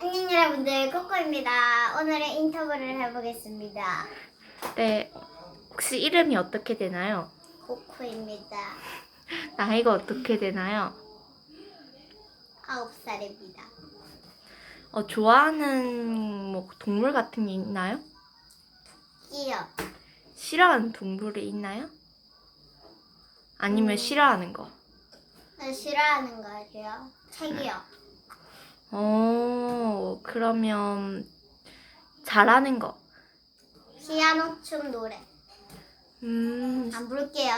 안녕 여러분들 코코입니다. 오늘은 인터뷰를 해보겠습니다. 네, 혹시 이름이 어떻게 되나요? 코코입니다. 나이가 어떻게 되나요? 아홉 살입니다. 어, 좋아하는 뭐 동물 같은 게 있나요? 끼요. 싫어하는 동물이 있나요? 아니면 음. 싫어하는 거? 나 싫어하는 거요. 책이요. 어, 그러면 잘하는 거. 피아노, 춤, 노래. 음, 안 부를게요.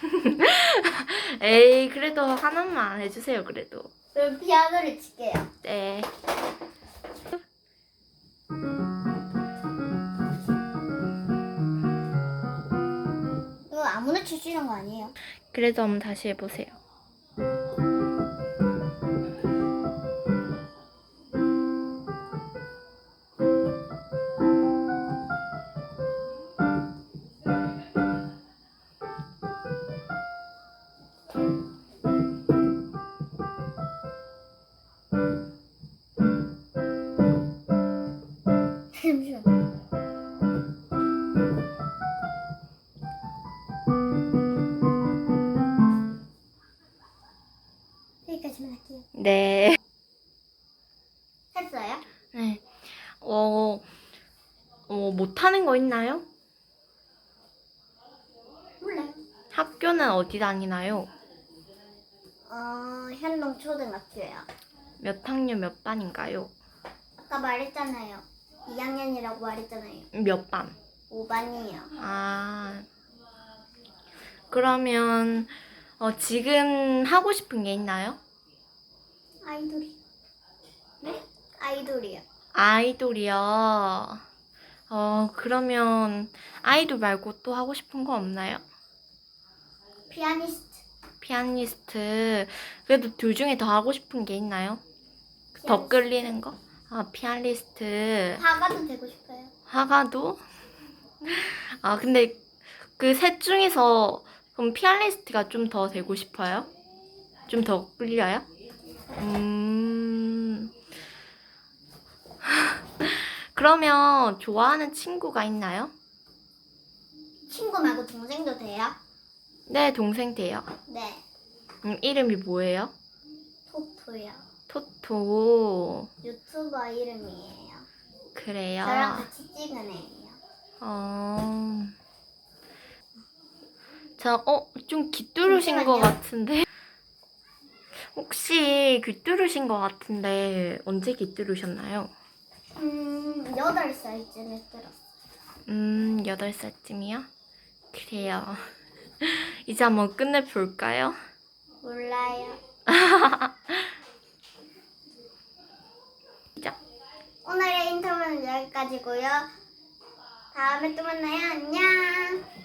에이, 그래도 하나만 해주세요, 그래도. 그럼 피아노를 칠게요. 네. 이거 아무나 칠 수 있는 거 아니에요? 그래도 한번 다시 해보세요. 여기까지만 할게요. 네. 했어요? 네. 어, 어, 못하는 거 있나요? 몰라요. 학교는 어디 다니나요? 어, 현동 초등학교요. 몇 학년 몇 반인가요? 아까 말했잖아요. 2학년이라고 말했잖아요. 몇 반? 5반이요. 아, 그러면 어, 지금 하고 싶은 게 있나요? 아이돌이. 네? 아이돌이요. 아이돌이요. 어, 그러면 아이돌 말고 또 하고 싶은 거 없나요? 피아니스트. 피아니스트. 그래도 둘 중에 더 하고 싶은 게 있나요? 더 끌리는 거? 아, 피아니스트. 화가도 되고 싶어요. 화가도? 아, 근데 그 셋 중에서 그럼 피아니스트가 좀 더 되고 싶어요? 좀 더 끌려요? 음. 그러면 좋아하는 친구가 있나요? 친구 말고 동생도 돼요? 네, 동생 돼요. 네. 음, 이름이 뭐예요? 토토요. 토토. 유튜버 이름이에요. 그래요. 저랑 같이 찍은 애예요. 어. 저, 어, 좀 귀뚜르신 것 잠시만요. 같은데. 혹시 귀뚜르신 것 같은데, 언제 귀뚜르셨나요? 음, 8살쯤에 들었어. 음, 8살쯤이요? 그래요. 이제 한번 끝내볼까요? 몰라요. 자. 오늘의 인터뷰는 여기까지고요. 다음에 또 만나요. 안녕.